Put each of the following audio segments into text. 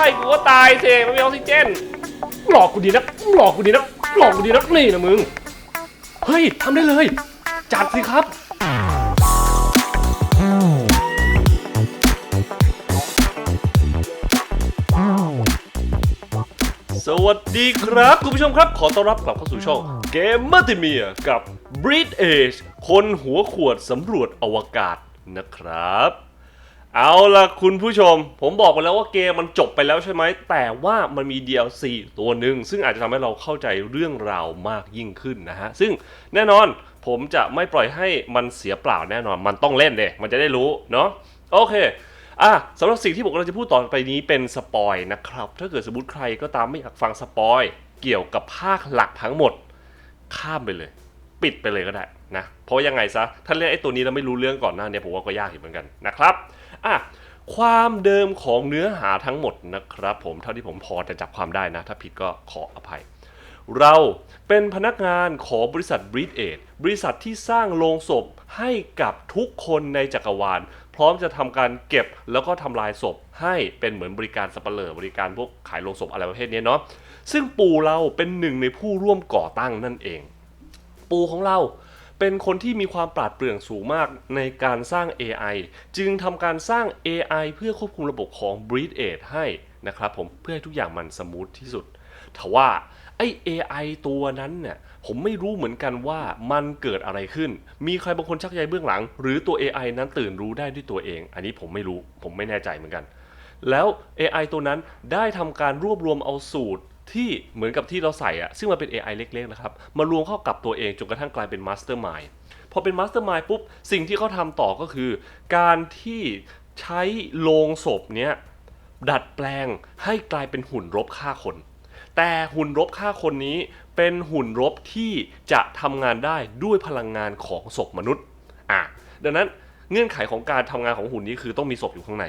ช่กูก็ตายเสกไม่มีออกซิเจนหลอกกูดีนะหลอกกูดีนะหลอกกูดีนะนี่นะมึง เฮ้ยทำได้เลย จัดสิครับสวัสดีครับ คุณผู้ชมครับ ขอต้อนรับกลับเข้าสู่ช่องเกมเมอร์ติเมียกับ Breed Age คนหัวขวดสำรวจอวกาศนะครับ เอาล่ะคุณผู้ชม ผมบอกไปแล้วว่าเกมมันจบไปแล้วใช่ไหม แต่ว่ามันมี DLC ตัวหนึ่งซึ่งอาจจะทำให้เราเข้าใจเรื่องราวมากยิ่งขึ้นนะฮะ ซึ่งแน่นอนผมจะไม่ปล่อยให้มันเสียเปล่าแน่นอน มันต้องเล่นเดมันจะได้รู้เนาะโอเคอะสำหรับสิ่งที่ผมกำลังจะพูดต่อไปนี้เป็นสปอยนะครับ ถ้าเกิดสมมติใครก็ตามไม่อยากฟังสปอยเกี่ยวกับภาคหลักทั้งหมด ข้ามไปเลย ปิดไปเลยก็ได้นะเพราะยังไงซะถ้าเล่นไอ้ตัวนี้แล้วไม่รู้เรื่องก่อนหน้าเนี่ยผมว่าก็ยากอยู่เหมือนกันนะครับ อะความเดิมของเนื้อหาทั้งหมดนะครับ ผมเท่าที่ผมพอจะจับความได้นะ ถ้าผิดก็ขออภัย เราเป็นพนักงานของบริษัท Breed Aid บริษัทที่สร้างโลงศพให้กับทุกคนในจักรวาล พร้อมจะทำการเก็บแล้วก็ทำลายศพ ให้เป็นเหมือนบริการสับเปลอบริการพวกขายโลงศพอะไรประเภทนี้เนาะซึ่งปู่เราเป็นหนึ่งในผู้ร่วมก่อตั้งนั่นเอง ปู่ของเรา เป็นคนที่มีความปราดเปรื่องสูงมากในการสร้าง AI จึงทำการสร้าง AI เพื่อควบคุมระบบของ Breed Aid ให้นะครับผมเพื่อให้ทุกอย่างมันสมูทที่สุดทว่าไอ้ AI ตัวนั้นเนี่ยผมไม่รู้เหมือนกันว่ามันเกิดอะไรขึ้น มีใครบางคนชักใยเบื้องหลัง หรือตัว AI นั้นตื่นรู้ได้ด้วยตัวเอง อันนี้ผมไม่รู้ผมไม่แน่ใจเหมือนกัน แล้ว AI ตัวนั้นได้ทำการรวบรวมเอาสูตร ที่เหมือนกับที่เราใส่อะซึ่งมันเป็น AI เล็กๆนะครับ มารวมเข้ากับตัวเองจนกระทั่งกลายเป็น Mastermind พอเป็น Mastermind ปุ๊บ สิ่งที่เขาทำต่อก็คือ การที่ใช้โลงศพเนี้ยดัดแปลงให้กลายเป็นหุ่นรบฆ่าคน แต่หุ่นรบฆ่าคนนี้เป็นหุ่นรบที่จะทำงานได้ด้วยพลังงานของศพมนุษย์อะดังนั้นเงื่อนไขของการทำงานของหุ่นนี้คือต้องมีศพอยู่ข้างใน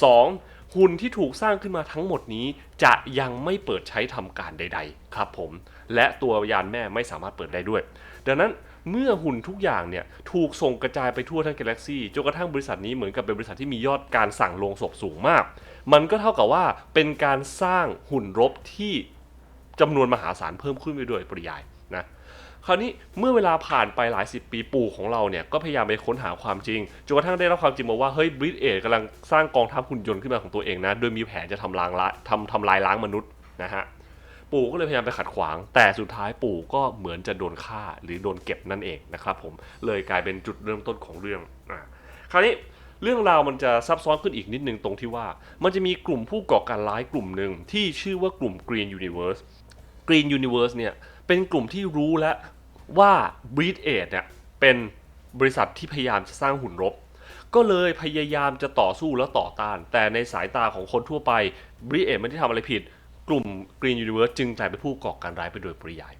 2. หุ่นที่ถูกสร้างขึ้นมาทั้งหมดนี้ จะยังไม่เปิดใช้ทำการใด ๆ ครับผม และตัวยานแม่ไม่สามารถเปิดได้ด้วย ดังนั้นเมื่อหุ่นทุกอย่างเนี่ยถูกส่งกระจายไปทั่วทั้งกาแล็กซี่จนกระทั่งบริษัทนี้เหมือนกับเป็นบริษัทที่มียอดการสั่งลงศพสูงมาก มันก็เท่ากับว่าเป็นการสร้างหุ่นรบที่จำนวนมหาศาลเพิ่มขึ้นไปด้วยปริยาย คราวนี้เมื่อเวลาผ่านไปหลายสิบปีปู่ของเราเนี่ยก็พยายามไปค้นหาความจริงจนกระทั่งได้รับความจริงมาว่าเฮ้ยบริตเอทกำลังสร้างกองทัพหุ่นยนต์ขึ้นมาของตัวเองนะโดยมีแผนจะทำลางละทำทำลายล้างมนุษย์นะฮะปู่ก็เลยพยายามไปขัดขวาง แต่สุดท้ายปู่ก็เหมือนจะโดนฆ่าหรือโดนเก็บนั่นเองนะครับผมเลยกลายเป็นจุดเริ่มต้นของเรื่องอะคราวนี้เรื่องราวมันจะซับซ้อนขึ้นอีกนิดนึงตรงที่ว่า มันจะมีกลุ่มผู้ก่อการร้ายกลุ่มหนึ่งที่ชื่อว่ากลุ่ม Green Universe Green Universe เนี่ยเป็นกลุ่มที่รู้และ ว่า Breed Aid เนี่ยเป็นบริษัทที่พยายามจะสร้างหุ่นรบ ก็เลยพยายามจะต่อสู้และต่อต้าน แต่ในสายตาของคนทั่วไป Breed Aid ไม่ได้ทำอะไรผิด กลุ่ม Green Universe จึงกลายเป็นผู้ก่อการร้ายไปโดยปริยาย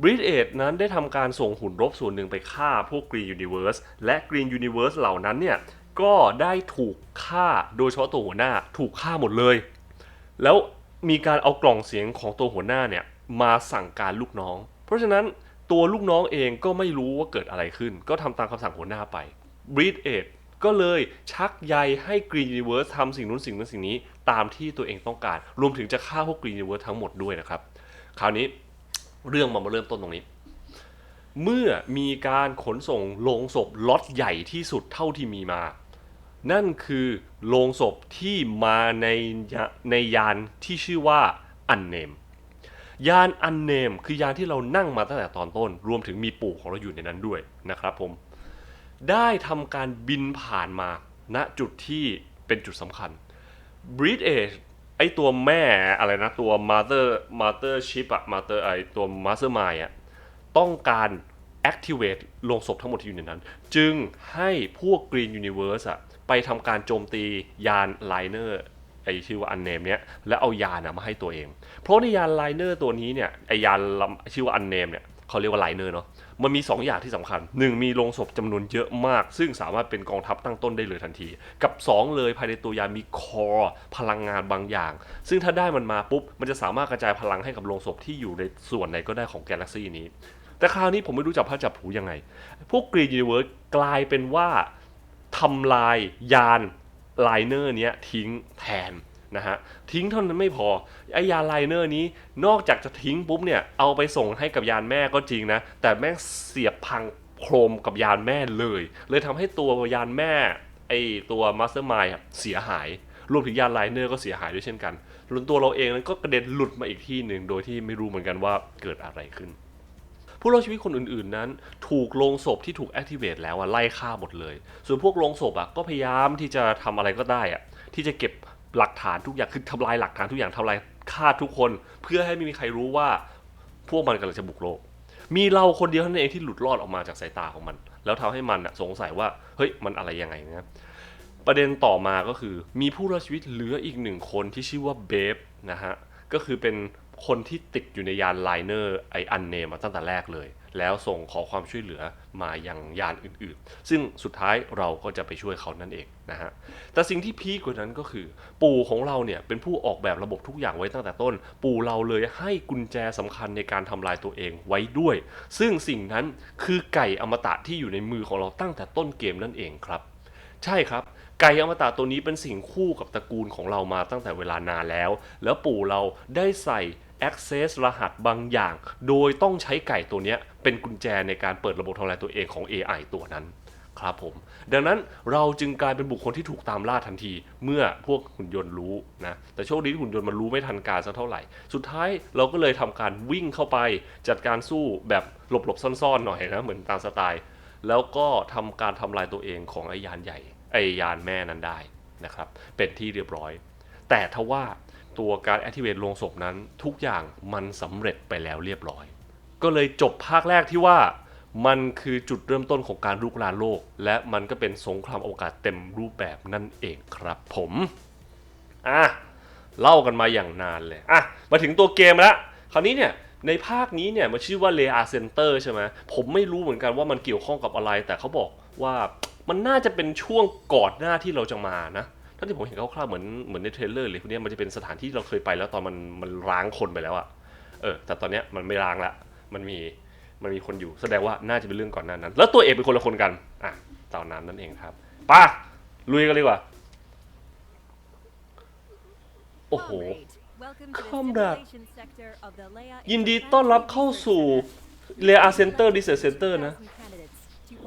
Breed Aid นั้นได้ทำการส่งหุ่นรบส่วนหนึ่งไปฆ่าพวก Green Universe และ Green Universe เหล่านั้นเนี่ยก็ได้ถูกฆ่าโดยเฉพาะตัวหัวหน้าถูกฆ่าหมดเลย แล้วมีการเอากล่องเสียงของตัวหัวหน้าเนี่ยมาสั่งการลูกน้อง เพราะฉะนั้น ตัวลูกน้องเองก็ไม่รู้ว่าเกิดอะไรขึ้น ก็ทำตามคำสั่งหัวหน้าไป Breed Aid ก็เลยชักใยให้ Green Universe ทำสิ่งนู้นสิ่งนู้นสิ่งนี้ตามที่ตัวเองต้องการ รวมถึงจะฆ่าพวก Green Universe ทั้งหมดด้วยนะครับ คราวนี้เรื่องมันมาเริ่มต้นตรงนี้ เมื่อมีการขนส่งโลงศพล็อตใหญ่ที่สุดเท่าที่มีมา นั่นคือโลงศพที่มาในยาในยานที่ชื่อว่าอันเนม ยานอันเนมคือยานที่เรานั่งมาตั้งแต่ตอนต้น รวมถึงมีปู่ของเราอยู่ในนั้นด้วยนะครับผม ได้ทำการบินผ่านมาณจุดที่เป็นจุดสำคัญ Breed Age ไอตัวแม่อะไรนะ ตัว Mother Mother Ship อะ Mother ไอตัว Mastermind อะต้องการ activate ลงศพทั้งหมดที่อยู่ในนั้น จึงให้พวก Green Universe อะไปทำการโจมตียานไลเนอร์ อชื่อว่าอันเนมเนี้ยแล้วเอายานอะมาให้ตัวเอง เพราะในยานไลเนอร์ตัวนี้เนี่ยไอยานชื่อว่าอันเนมเนี่ยเขาเรียกว่าไลเนอร์เนาะมันมี 2 อย่างที่สำคัญ 1 มีโลงศพจำนวนเยอะมาก ซึ่งสามารถเป็นกองทัพตั้งต้นได้เลยทันที กับ 2 เลยภายในตัวยามีคอพลังงานบางอย่าง ซึ่งถ้าได้มันมาปุ๊บ มันจะสามารถกระจายพลังให้กับโลงศพที่อยู่ในส่วนไหนก็ได้ของกาแล็กซี่นี้ แต่คราวนี้ผมไม่รู้จับพระจับผูยังไง พวกกรีนยูนิเวิร์สกลายเป็นว่าทำลายยาน ไลเนอร์เนี้ยทิ้งแทนนะฮะทิ้งเท่านั้นไม่พอไอยาไลเนอร์นี้นอกจากจะทิ้งปุ๊บเนี่ยเอาไปส่งให้กับยานแม่ก็จริงนะ แต่แม่งเสียบพังโครมกับยานแม่เลย เลยทำให้ตัวยานแม่ไอตัวมาสเตอร์มายเสียหาย รวมถึงยานไลเนอร์ก็เสียหายด้วยเช่นกันรวมตัวเราเองนั้นก็กระเด็นหลุดมาอีกที่หนึ่งโดยที่ไม่รู้เหมือนกันว่าเกิดอะไรขึ้น ผู้รอดชีวิตคนอื่นๆนั้น ถูกโลงศพที่ถูก activate แล้วอะไล่ฆ่าหมดเลย ส่วนพวกโลงศพอะก็พยายามที่จะทำอะไรก็ได้อะที่จะเก็บหลักฐานทุกอย่างคือทำลายหลักฐานทุกอย่างทำลายฆ่าทุกคน เพื่อให้ไม่มีใครรู้ว่า พวกมันกำลังจะบุกโลก มีเราคนเดียวเท่านั้นเองที่หลุดรอดออกมาจากสายตาของมัน แล้วทำให้มันสงสัยว่าเฮ้ยมันอะไรยังไงนะประเด็นต่อมาก็คือมีผู้รอดชีวิตเหลืออีกหนึ่งคนที่ชื่อว่าเบฟนะฮะก็คือเป็น คนที่ติดอยู่ในยานไลเนอร์ไออันเนมมาตั้งแต่แรกเลย แล้วส่งขอความช่วยเหลือมายังยานอื่นๆ ซึ่งสุดท้ายเราก็จะไปช่วยเขานั่นเองนะฮะแต่สิ่งที่พีกว่านั้นก็คือ ปู่ของเราเนี่ยเป็นผู้ออกแบบระบบทุกอย่างไว้ตั้งแต่ต้น ปู่เราเลยให้กุญแจสำคัญในการทำลายตัวเองไว้ด้วย ซึ่งสิ่งนั้นคือไก่อมตะที่อยู่ในมือของเราตั้งแต่ต้นเกมนั่นเองครับใช่ครับไก่อมตะตัวนี้เป็นสิ่งคู่กับตระกูลของเรามาตั้งแต่เวลานานแล้ว แล้วปู่เราได้ใส่ access รหัสบางอย่าง โดยต้องใช้ไก่ตัวนี้เป็นกุญแจในการเปิดระบบทำลายตัวเองของ AI ตัวนั้นครับผม ดังนั้นเราจึงกลายเป็นบุคคลที่ถูกตามล่าทันที เมื่อพวกหุ่นยนต์รู้นะแต่โชคดีที่หุ่นยนต์มันรู้ไม่ทันการสักเท่าไหร่ สุดท้ายเราก็เลยทำการวิ่งเข้าไป จัดการสู้แบบหลบๆซ่อนๆหน่อยนะเหมือนตามสไตล์ แล้วก็ทำการทำลายตัวเองของไอยานใหญ่ไอยานแม่นั้นได้นะครับเป็นที่เรียบร้อย แต่ทว่า ตัวการ activate โลงศพนั้น ทุกอย่างมันสำเร็จไปแล้วเรียบร้อย ก็เลยจบภาคแรกที่ว่ามันคือจุดเริ่มต้นของการลุกลานโลก และมันก็เป็นสงครามโอกาศเต็มรูปแบบนั่นเองครับผมอะเล่ากันมาอย่างนานเลยอะมาถึงตัวเกมแล้วคราวนี้เนี่ยในภาคนี้เนี่ยมันชื่อว่า l a y a Center ใช่ไหมผมไม่รู้เหมือนกันว่ามันเกี่ยวข้องกับอะไร แต่เขาบอกว่ามันน่าจะเป็นช่วงก่อนหน้าที่เราจะมานะ ท่าที่ผมเห็นคร่าวๆเหมือนเหมือนในเทรลเลอร์เลยพวกเนี้ยมันจะเป็นสถานที่ที่เราเคยไปแล้วตอนมันมันร้างคนไปแล้วอะเออ แต่ตอนเนี้ยมันไม่ร้างละมันมีมันมีคนอยู่แสดงว่าน่าจะเป็นเรื่องก่อนหน้านั้น แล้วตัวเอกเป็นคนละคนกันอะตอนนั้นนั่นเองครับไป้าลุยกันเลยดีกว่าโอ้โห Comrade ยินดีต้อนรับเข้าสู่เรียอาเซนเตอร์ดิเซอร์เซนเตอร์นะ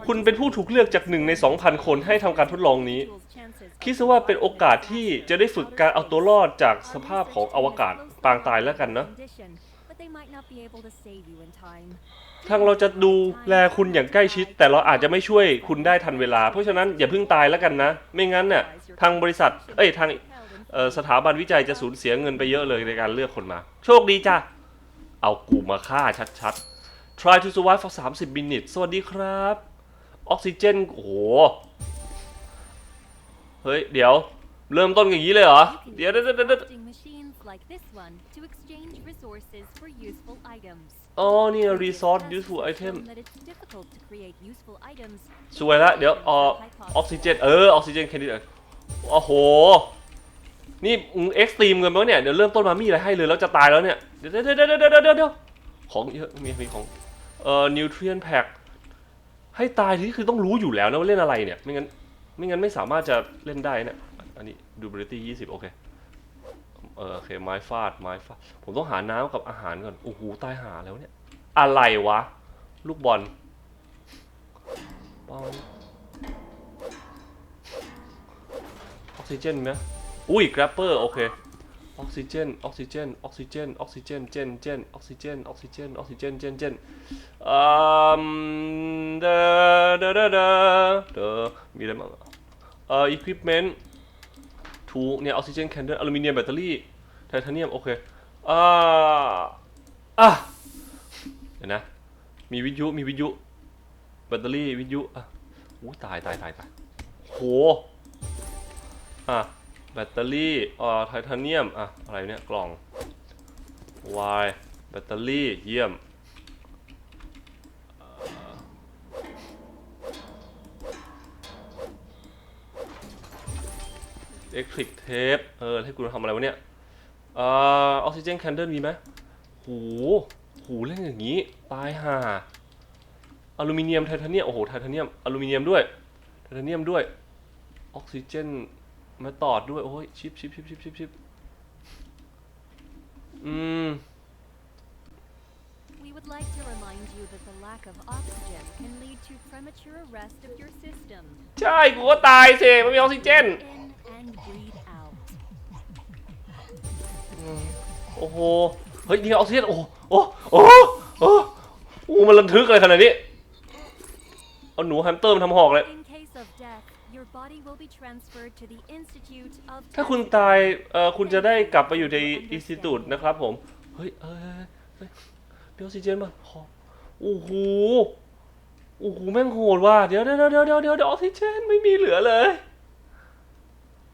คุณเป็นผู้ถูกเลือกจากหนึ่งใน 2,000 คนให้ทำการทดลองนี้ คิดซะว่าเป็นโอกาสที่จะได้ฝึกการเอาตัวรอดจากสภาพของอวกาศปางตายแล้วกันนะ ทางเราจะดูแลคุณอย่างใกล้ชิด แต่เราอาจจะไม่ช่วยคุณได้ทันเวลา เพราะฉะนั้นอย่าเพิ่งตายแล้วกันนะ ไม่งั้นเนี่ยทางบริษัท เอ้ยทางสถาบันวิจัยจะสูญเสียเงินไปเยอะเลยในการเลือกคนมา โชคดีจ้ะ เอากูมาฆ่าชัดๆ try to survive for 30 minutes สวัสดีครับ ออกซิเจนโอ้โห เฮ้ย เดี๋ยว เริ่มต้นอย่างนี้เลยเหรอ เดี๋ยวเดี๋ยวเดี๋ยวเดี๋ยว machines like this one to exchange resources for useful items. อ๋อนี่ resource useful item That it's difficult to create useful items สวยละ เดี๋ยวออออกซิเจน เออ ออกซิเจนแคนดิดโอ้โห นี่เอ็กซ์ตรีมเงินมั้งเนี่ย เดี๋ยวเริ่มต้นมามีอะไรให้เลยแล้วจะตายแล้วเนี่ย เดี๋ยวเดี๋ยวเดี๋ยวเดี๋ยวเดี๋ยวเดี๋ยวของเยอะ มีมีของ เอ่อนิวทรีนแพ็ค ให้ตายที่คือต้องรู้อยู่แล้วนะว่าเล่นอะไรเนี่ย ไม่งั้นไม่งั้นไม่สามารถจะเล่นได้เนี่ย อันนี้ durability 20โอเค เออโอเคไม้ฟาดไม้ฟาด ผมต้องหาน้ำกับอาหารก่อน โอ้โหตายหาแล้วเนี่ย อะไรวะ ลูกบอลปองออกซิเจนไหมอุ้ยกราปเปอร์โอเค ออกซิเจน ออกซิเจน ออกซิเจน ออกซิเจน เจน เจน ออกซิเจน ออกซิเจน ออกซิเจน เจน เจนอืมเดอเดอเดอเดอเดอมีอะไรบ้างอะเอ่อ equipment ถูเนี่ยออกซิเจนแคนเดลอลูมิเนียมแบตเตอรี่ ไทเทเนียม โอเค อ่า อะ เดี๋ยวนะ มีวิทยุ มีวิทยุ แบตเตอรี่ วิทยุ อะอู้ตายตายตายตายโห อะ แบตเตอรี่อ่าไทเทเนียมอะอะไรเนี่ยกล่อง Y แบตเตอรี่เยี่ยมเอ็กทริกเทปเออให้กูทำอะไรวะเนี่ยอ่าออกซิเจนแคนเดิลมีไหมหู หูเล่นอย่างนี้ ตายห่าอลูมิเนียมไทเทเนียม โอ้โห ไทเทเนียม อลูมิเนียมด้วย ไทเทเนียมด้วย ออกซิเจน มาตอดด้วย โอ้ยชิปชิปชิปชิปชิปชิปอืม We would like to remind you that the lack of oxygen can lead to premature arrest of your system. ใช่กูก็ตายสิไม่มีออกซิเจน In and breathe out. โอ้โห เฮ้ยนี่ออกซิเจน โอ้โหโอ้โหโอ้โหโอ้โหโอ้โหมันระทึกอะไรขนาดนี้ เอาหนูแฮมสเตอร์มาทำหอกเลย In case of death, your body will be transferred to the Institute of ถ้าคุณ Testing. ตายเอ่อคุณจะได้กลับไปอยู่ในอินสติทูตนะครับผม เฮ้ยเอ้ยเฮ้ยเดี๋ยวออกซิเจนมาขอโอ้โห โอ้โห แม่งโหดว่ะ เดี๋ยวเดี๋ยวเดี๋ยวเดี๋ยวเดี๋ยวเดี๋ยวออกซิเจนไม่มีเหลือเลย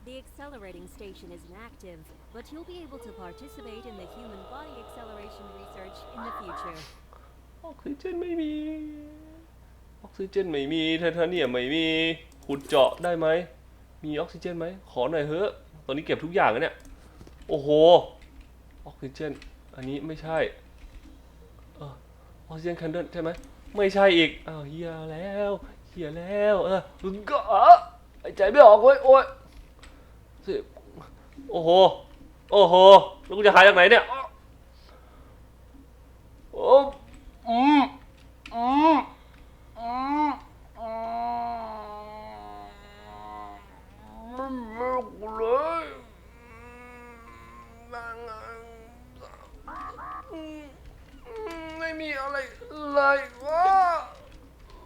The accelerating station is inactive, but you'll be able to participate in the human body acceleration research in the future. ออกซิเจนไม่มี ออกซิเจนไม่มีไทเทเนียมไม่มี ขุดเจาะได้ไหม มีออกซิเจนไหม ขอหน่อยเถอตอนนี้เก็บทุกอย่างแล้วเนี่ย โอ้โห ออกซิเจน อันนี้ไม่ใช่ออกซิเจนแคนเดิลใช่ไหม ไม่ใช่อีก อ้าวเฮียแล้วเฮียแล้ว เออก็หายใจไม่ออกเว้ย โอ้ยสิโอ้โห โอ้โห แล้วกูจะหายจากไหนเนี่ย โอ้อืมอืมอืมอืมไม่รู้เลยนั่งอืมอืมไม่มีอะไรเลยวะ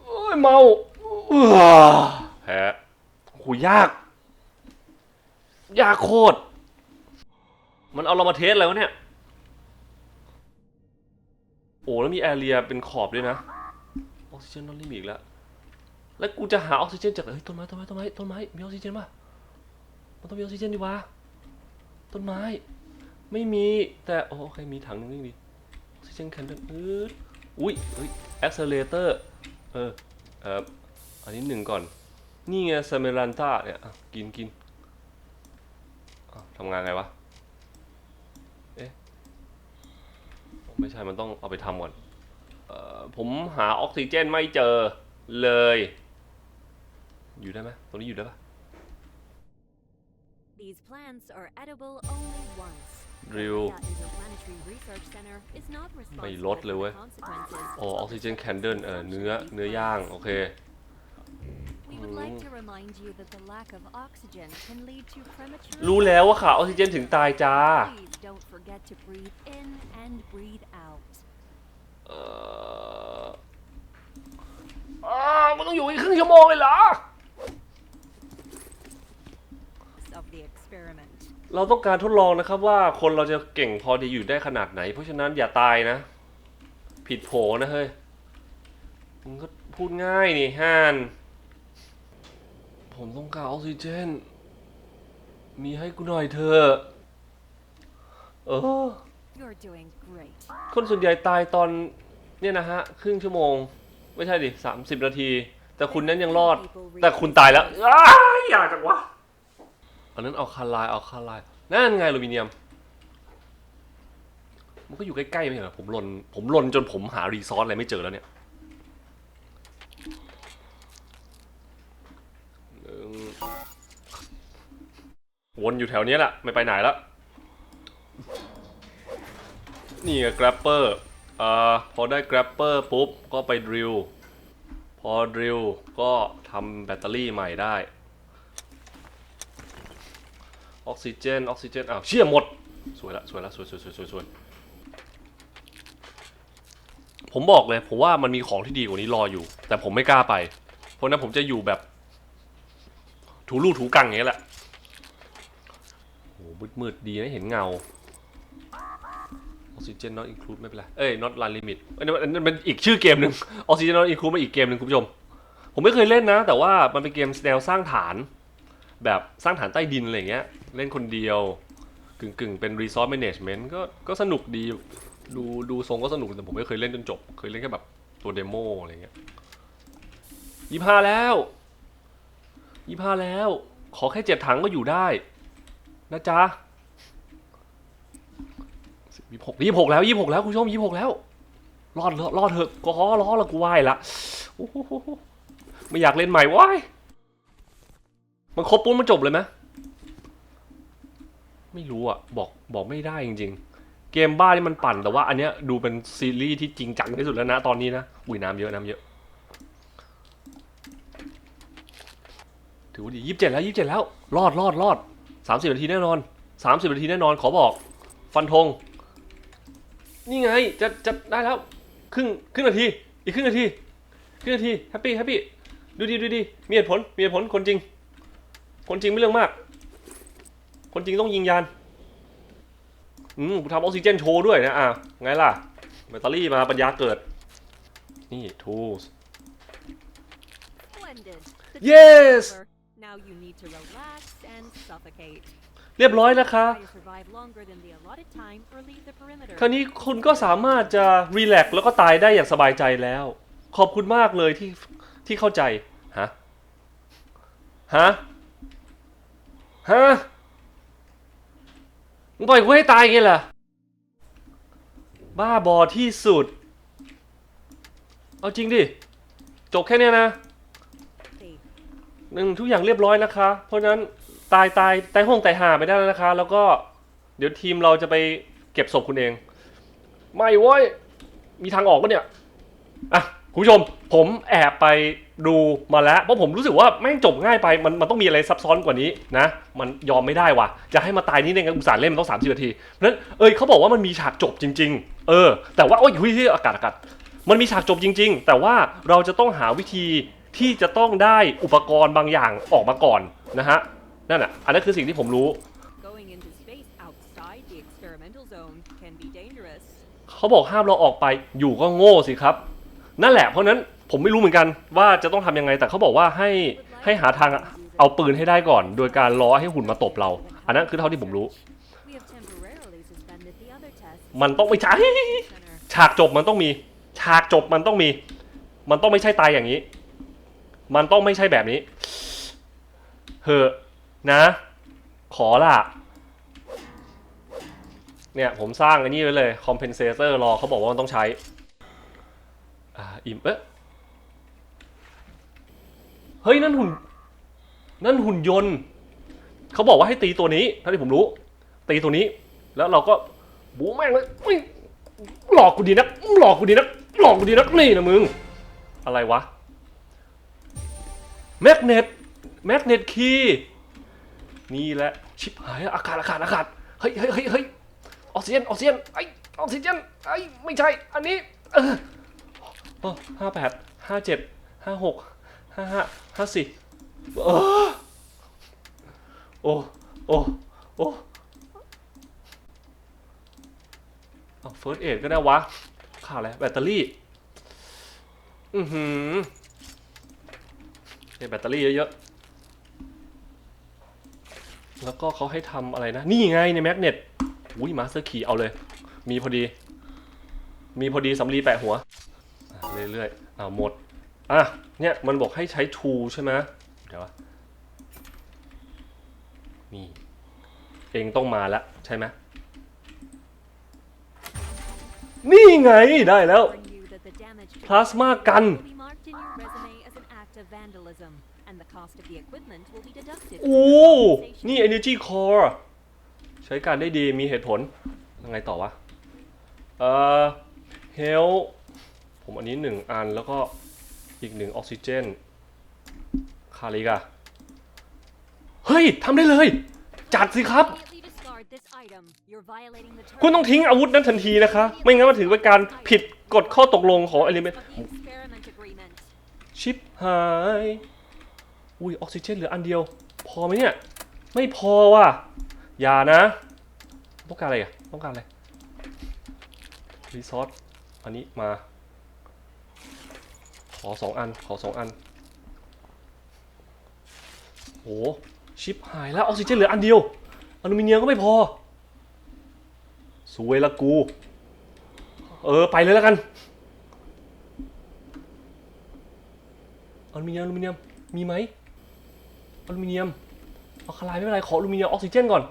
โอ้ยเมาอื้อแพ้โหยาก ยากโคตร มัน เทสอะไรวะเนี่ย โอ้แล้วมีแอเรียเป็นขอบด้วยนะออกซิเจนนอนลิมิตอีกแล้ว แล้วกูจะหาออกซิเจนจากเฮ้ยต้นไม้ต้นไม้ต้นไม้ต้นไม้มีออกซิเจนป่ะมันต้องมีออกซิเจนดิวะต้นไม้ ไม่มีแต่โอเคมีถังนึงนี่ดิออกซิเจนแคนเดิลอืดอุ้ยเฮ้ยแอคเซเลเตอร์เออเอออันนี้หนึ่งก่อน นี่ไงซาเมรันต้าเนี่ยกินกินทำงานไงวะ ไม่ใช่มันต้องเอาไปทำก่อนเอ่อผมหาออกซิเจนไม่เจอเลย อยู่ได้ไหมตรงนี้อยู่ได้ปะ These plants are edible only once. Drill. The Interplanetary Research Center is not ไม่ responsible ลดเลย for เว้ย the consequences. โอ้ออกซิเจนแคนเดิลเออเนื้อเนื้อย่าง โอเค รู้แล้วว่าขาดออกซิเจนถึงตายจ้า Please don't forget to breathe in and breathe out. เอ่ออ้าวมันต้องอยู่อีกครึ่งชั่วโมงเลยเหรอ Of the experiment. เราต้องการทดลองนะครับว่าคนเราจะเก่งพอที่อยู่ได้ขนาดไหน เพราะฉะนั้นอย่าตายนะ ผิดโผนะเฮ้ย มึงก็พูดง่ายนี่ฮัน ผมต้องการออกซิเจน มีให้กูหน่อยเถอะเออ You're doing great. คนส่วนใหญ่ตายตอนเนี่ยนะฮะ ครึ่งชั่วโมง ไม่ใช่ดิสามสิบนาที แต่คุณนั้นยังรอด แต่คุณตายแล้วอ้ายอยากจังวะอันนั้นเอาคาไลายเอาคาไลายนั่นไงอลูมิเนียม มันก็อยู่ใกล้ๆไม่ใช่เหรอผมลนผมลนจนผมหารีซอสอะไรไม่เจอแล้วเนี่ยหนึ่ง วนอยู่แถวนี้แหละไม่ไปไหนแล้วนี่ไง grabber อ่าพอได้ grabber ปุ๊บ ก็ไป drill พอ drill ก็ทำแบตเตอรี่ใหม่ได้ออกซิเจนออกซิเจนอ้าวเชี่ยหมด สวยละสวยละสวยสวยสวยสวยสวยผมบอกเลย ผมว่ามันมีของที่ดีกว่านี้รออยู่ แต่ผมไม่กล้าไป เพราะนั้นผมจะอยู่แบบ ถูลูถูกังอย่างนี้ยแหละ มืดมืดๆดีนะเห็นเงาออกซิเจน not include ไม่เป็นไร เอ้ย not run limit เอ้ยนั่นมันนั่นมันอีกชื่อเกมหนึ่งออกซิเจน not include มาอีกเกมหนึ่งคุณผู้ชม ผมไม่เคยเล่นนะ แต่ว่ามันเป็นเกมแนวสร้างฐาน แบบสร้างฐานใต้ดินอะไรอย่างเงี้ย เล่นคนเดียว กึ่งกึ่งๆเป็น resource management ก็ก็สนุกดี ดูดูทรงก็สนุก แต่ผมไม่เคยเล่นจนจบ เคยเล่นแค่แบบตัวเดโมอะไรเงี้ยยี่ห้าแล้วยี่ห้าแล้ว ขอแค่เจ็ดถังก็อยู่ได้ นะจ๊ะยี่หกยี่หกแล้วยี่หกแล้วคุณผู้ชมยี่หกแล้ว รอดเถอะรอดเถอะก็ล้อล้อละกูไหวละโอ้โหไม่อยากเล่นใหม่ว้ายมันครบปุ๊บมันจบเลยไหมไม่รู้อะ บอกบอกไม่ได้จริง ๆ เกมบ้านี่มันปั่นแต่ว่า อันเนี้ยดูเป็นซีรีส์ที่จริงจังที่สุดแล้วนะตอนนี้นะอุ้ยน้ำเยอะน้ำเยอะถือว่าดียี่สิบเจ็ดแล้วยี่สิบเจ็ดแล้ว รอดรอดรอด สามสิบนาทีแน่นอนสามสิบนาทีแน่นอนขอบอก ฟันธง นี่ไงจะจะได้แล้วครึ่งครึ่งนาทีอีกครึ่งนาทีครึ่งนาทีแฮปปี้แฮปปี้ดูดีดูดีมีเหตุผลมีเหตุผลคนจริง คนจริงไม่เรื่องมาก คนจริงต้องยิงยานอืมกูทำออกซิเจนโชว์ด้วยนะอะไงล่ะแบตเตอรี่มาปัญญาเกิด นี่ tools Splendid. The Yes! test is over. Now you need to relax and suffocate. เรียบร้อยนะคะ Try to survive longer than the allotted time or leave the perimeter. คราวนี้คุณก็สามารถจะรีแลกซ์แล้วก็ตายได้อย่างสบายใจแล้ว ขอบคุณมากเลยที่ที่เข้าใจ ฮะ ฮะ ฮะมึงปล่อยกูให้ตายไงล่ะ บ้าบอที่สุด เอาจริงดิ จบแค่เนี้ยนะ Hey, หนึ่งทุกอย่างเรียบร้อยนะคะ เพราะฉะนั้น ตายตายตายห้องตายหาไปได้แล้วนะคะ แล้วก็เดี๋ยวทีมเราจะไปเก็บศพคุณเอง ไม่เว้ยมีทางออกปะเนี่ยอะคุณผู้ชมผมแอบไปดูมาแล้ว เพราะผมรู้สึกว่าแม่งจบง่ายไปมันมันต้องมีอะไรซับซ้อนกว่านี้นะ มันยอมไม่ได้ว่ะจะให้มาตายนี่ในงานอุตสาห์เล่นมันต้องสามสิบนาทีเพราะฉะนั้นเอยเขาบอกว่ามันมีฉากจบจริง ๆ เออ แต่ว่าโอ้ยหุยเฮ้ยอากาศอากาศมันมีฉากจบจริง ๆ แต่ว่าเราจะต้องหาวิธีที่จะต้องได้อุปกรณ์บางอย่างออกมาก่อนนะฮะ นั่นอะ อันนั้นคือสิ่งที่ผมรู้ going into space outside the experimental zone can be dangerous. เขาบอกห้ามเราออกไป อยู่ก็โง่สิครับ นั่นแหละ เพราะฉะนั้นผมไม่รู้เหมือนกันว่าจะต้องทำยังไง แต่เขาบอกว่าให้ให้หาทางเอาปืนให้ได้ก่อน โดยการล้อให้หุ่นมาตบเรา อันนั้นคือเท่าที่ผมรู้ We have temporarily suspended the other tests. มันต้องไม่ใช่ Center. ฉากจบมันต้องมี ฉากจบมันต้องมี มันต้องไม่ใช่ตายอย่างนี้ มันต้องไม่ใช่แบบนี้เหอะ นะ ขอละเนี่ย ผมสร้างอันนี้ไว้เลย compensator รอเขาบอกว่ามันต้องใช้ อ่า อิ่มเอ๊ะเฮ้ย นั่นหุ่น นั่นหุ่นยนต์ เขาบอกว่าให้ตีตัวนี้เท่าที่ผมรู้ ตีตัวนี้ แล้วเราก็บูแม่งเลยหลอกกูดีนักหลอกกูดีนักหลอกกูดีนักนี่นะมึง อะไรวะ แมกเนตแมกเนตคีย์ นี่แหละชิบหายอากาศอากาศอากาศเฮ้ยเฮ้ยเฮ้ยเฮ้ยออกซิเจนออกซิเจนไอออกซิเจนไอไม่ใช่ อันนี้เออห้าแปดห้าเจ็ดห้าหกห้าห้าห้าสี่เออโอ้โอ้โอ้เอาเฟิร์สเอดก็ได้วะข่าวอะไรแบตเตอรี่ อือหือเนี่ยแบตเตอรี่เยอะๆ แล้วก็เขาให้ทำอะไรนะ นี่ไงในแมกเนตอุ้ยมาสเตอร์คีเอาเลย มีพอดี มีพอดีสำลีแปะหัวอะเรื่อยๆอ่าหมด อะ เนี่ยมันบอกให้ใช้ทูใช่ไหมเดี๋ยววะนี่ เองต้องมาแล้วใช่ไหมนี่ไงได้แล้ว Warn you that the damage to พลาสมากัน will be marked in your resume as an act of vandalism, and the cost of the equipment will be deducted. โอ้ from your compensation. นี่ Energy Core ใช้การได้ดีมีเหตุผล ยังไงต่อวะ เอ่อ Health ผมอันนี้หนึ่งอันแล้วก็อีกหนึ่งออกซิเจน คาริกอะเฮ้ยทำได้เลย จัดสิครับ Immediately discard this item. You're violating the คุณต้องทิ้งอาวุธนั้นทันทีนะคะ ไม่งั้นมันถือเป็นการผิดกฎข้อตกลงของ terms Element of the experiment agreement. ชิปหาย อุ้ยออกซิเจนเหลืออันเดียว พอไหมเนี่ย ไม่พอว่ะ อย่านะ ต้องการอะไรอะ ต้องการอะไร รีซอสอันนี้มา ขอสองอัน ขอสองอัน โห ชิปหายแล้วออกซิเจนเหลืออันเดียว อลูมิเนียมก็ไม่พอ สวยละกู เออ ไปเลยแล้วกันอลูมิเนียมอลูมิเนียมมีไหม อลูมิเนียมเอาคลายไม่เป็นไร ขออลูมิเนียมออกซิเจนก่อน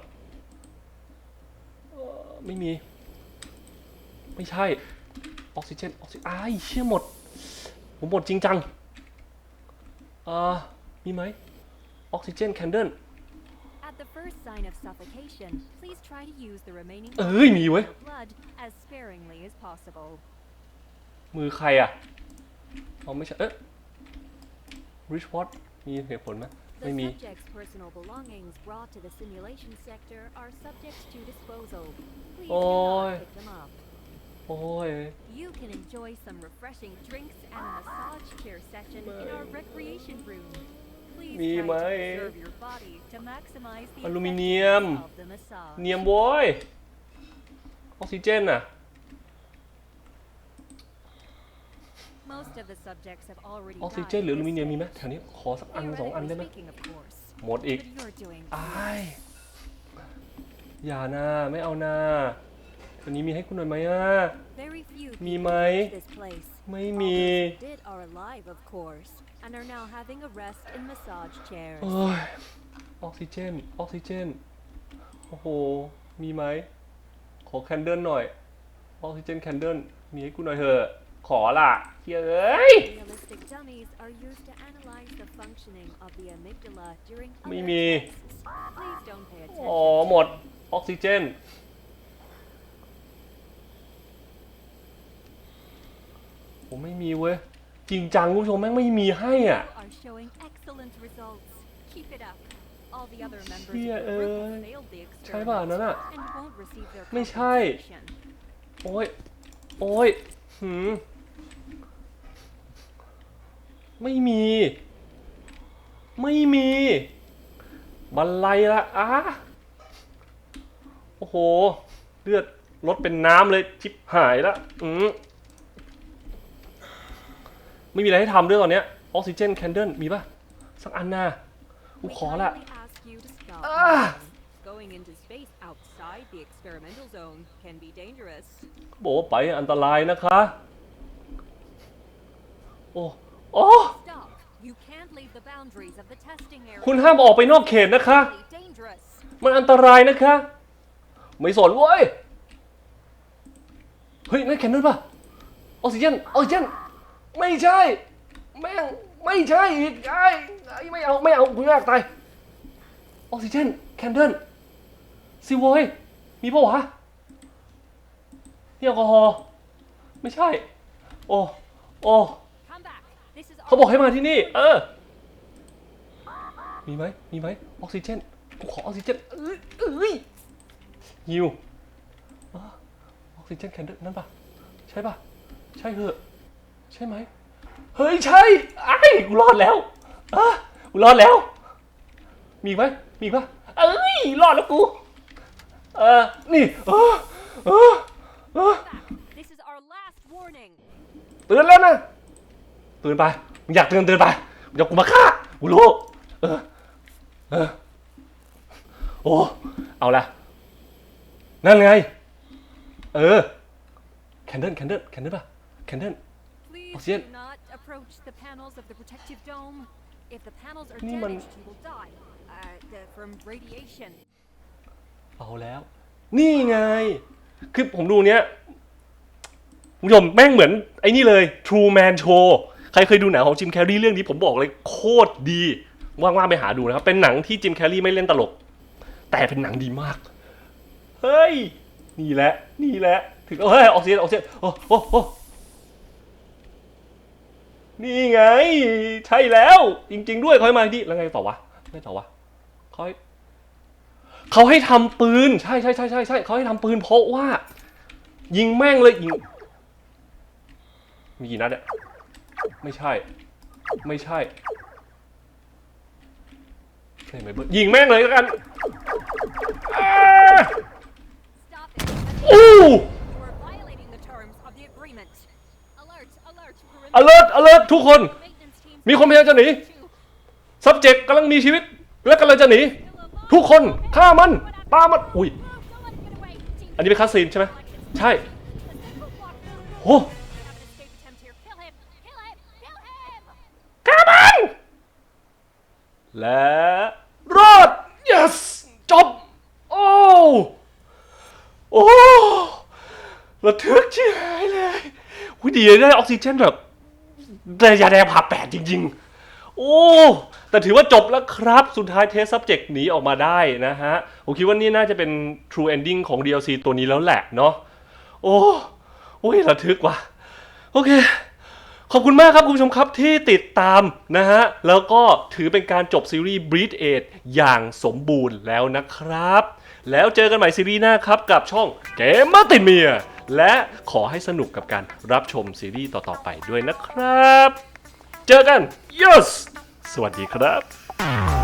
เอ่อไม่มี ไม่ใช่ ออกซิเจน ออกซิอ้ายเชี่ยหมด ผมหมดจริงจังเอ่อมีไหมออกซิเจนแคนเดิล At At the first sign of suffocation, please try to use the remaining เอ้ย มีเว้ย of your blood as sparingly as possible. มือใครอะเอาไม่ใช่ เอ๊ะ Rich What มีเหตุผลไหม The ไม่มี subject's personal belongings brought to the simulation sector are subject to disposal. Please do Ôi. not pick them up. โอ้ย You can enjoy some refreshing drinks and a massage chair session in our recreation room. Please Mi try to mai. preserve your body to maximize the Aluminium. effectiveness of the massage. เนียมโว้ยออกซิเจนอะ Most of the subjects have already ออกซิ died เจนหรืออ at ลู this มิเนียมมีไหม stage. แถวนี้ขอสักอันสองอันได้ไหม Theoretically speaking, of course. หมดอีก But you're doing อายอย่านะไม่เอานะวันนี้มีให้คุณหน่อยไหมอะ Very few มี people ไหม reach this place. ไม่ All มี those who did are alive, of course, and are now having a rest in massage chairs. โอ้ยออกซิเจน ออกซิเจน โอ้โห มีไหม ขอแคนเดิลหน่อย ออกซิเจนแคนเดิลมีให้กูหน่อยเถอะ ขอล่ะเฮ้ย Realistic dummies are used to analyze the functioning of the amygdala during ไม่ other มี tests. Please don't pay อ๋อ attention. หมดออกซิเจน ผมไม่มีเว้ย จริงจังคุณผู้ชมแม่งไม่มีให้อะ You are showing excellent results. Keep it up. All the other members of เชี่ย the เอ้ group ย failed the ใช่ป่ะอัน experiment นั้นอะ and won't receive their ไม่ใช่ compensation. โอ้ย โอ้ยหืม ไม่มี ไม่มีบันไลละอะโอ้โห เลือดลดเป็นน้ำเลยชิบหายละอืมไม่มีอะไรให้ทำด้วยตอนเนี้ยออกซิเจนแคนเดิลมีป่ะ สักอันน่ะกู We ขอละ kindly ask you to stop Ah. moving. Going into space outside the experimental zone can be dangerous. บอกว่าไปอันตรายนะคะ โอ้ โอ้ Stop. You can't leave the boundaries of the testing area. คุณห้ามออกไปนอกเขตนะคะ Really dangerous. มันอันตรายนะคะ ไม่สนเว้ย เฮ้ยนั่นแคนเนอร์ป่ะออกซิเจนออกซิเจนไม่ใช่ แม่ง ไม่ใช่อีกไอ้ไอ้ไม่เอา ไม่เอากูอยากตาย ออกซิเจน แคนเดิลซีโวยมีปะวะนี่แอลกอฮอล์ไม่ใช่ โอ้ โอ้ Come back. This is เขาบอกให้มาที่นี่ เออ มีไหมมีไหมออกซิเจนกูขอออกซิเจนเอ้ยเอ้ยฮิวอ๋อออกซิเจนแคนเดิลนั่นปะใช่ปะใช่เหอะ ใช่ไหมเฮ้ยใช่ไอ้ยกูรอดแล้วอะกูรอดแล้ว มีอีกไหมมีอีกปะเอ้ยรอดแล้วกู เออนี่เออเออเออ back. This is our last warning. เตือนแล้วนะเตือนไป มึงอยากเตือนเตือนไปมึงอยากกูมาฆ่ากูรู้เออเออโอ้เอาละนั่นไง เออแคนเดิลแคนเดิลแคนเดิลป่ะแคนเดิล Please Oxygen. do not approach the panels of the protective dome. If the panels are Ni man- damaged, you will die uh, the- from radiation. เอาแล้ว นี่ไง คือผมดูเนี้ยคุณผู้ชมแม่งเหมือนไอ้นี่เลย True Man Show ใครเคยดูหนังของจิมแคร์รีเรื่องนี้ผมบอกเลยโคตรดี ว่างๆไปหาดูนะครับ เป็นหนังที่จิมแคร์รีไม่เล่นตลก แต่เป็นหนังดีมาก เฮ้ย นี่แหละ นี่แหละ ถึงเฮ้ยออกเสียงออกเสียงโอ้โอ้โอ้นี่ไง ใช่แล้ว จริง ๆ ด้วยเขาให้มาที่แล้วไงต่อวะไม่ต่อวะเขาให้เขาให้ทำปืน ใช่ใช่ใช่ใช่ใช่เขาให้ทำปืนเพราะว่า ยิงแม่งเลยยิงมีกี่นัดอะ ไม่ใช่ ไม่ใช่ใช่ไหมเบิร์ดยิงแม่งเลยแล้วกันอ่า Stop it. อู้ You are violating the terms of the agreement. Alert, alert. Perimeter alert alert ทุกคน maintenance teams มีคนพยายามจะหนี to subject กำลังมีชีวิต และกำลังจะหนี kill a ทุกคนฆ่ามันตามมันอุ้ย Move, someone get away. Team อันนี้เป็นคัสซีนใช่ไหม ใช่ The central block. โอ้ ฆ่ามันและรอด yes จบ โอ้ โอ้ระทึกชิบหายเลยวิดีได้ออกซิเจนแบบแต่ยาแดงผ่าแปดจริง ๆ โอ้ แต่ถือว่าจบแล้วครับ สุดท้ายเทส subject หนีออกมาได้นะฮะ ผมคิดว่านี่น่าจะเป็น true ending ของ DLC ตัวนี้แล้วแหละเนาะ โอ้โอ้ยระทึกว่ะ โอเค ขอบคุณมากครับคุณผู้ชมครับที่ติดตามนะฮะ แล้วก็ถือเป็นการจบซีรีส์ Breed a g อย่างสมบูรณ์แล้วนะครับ แล้วเจอกันใหม่ซีรีส์หน้าครับ กับช่องเกมมาติเมีย และขอให้สนุกกับการรับชมซีรีส์ต่อ ๆ ไปด้วยนะครับ เจอกัน yes สวัสดีครับ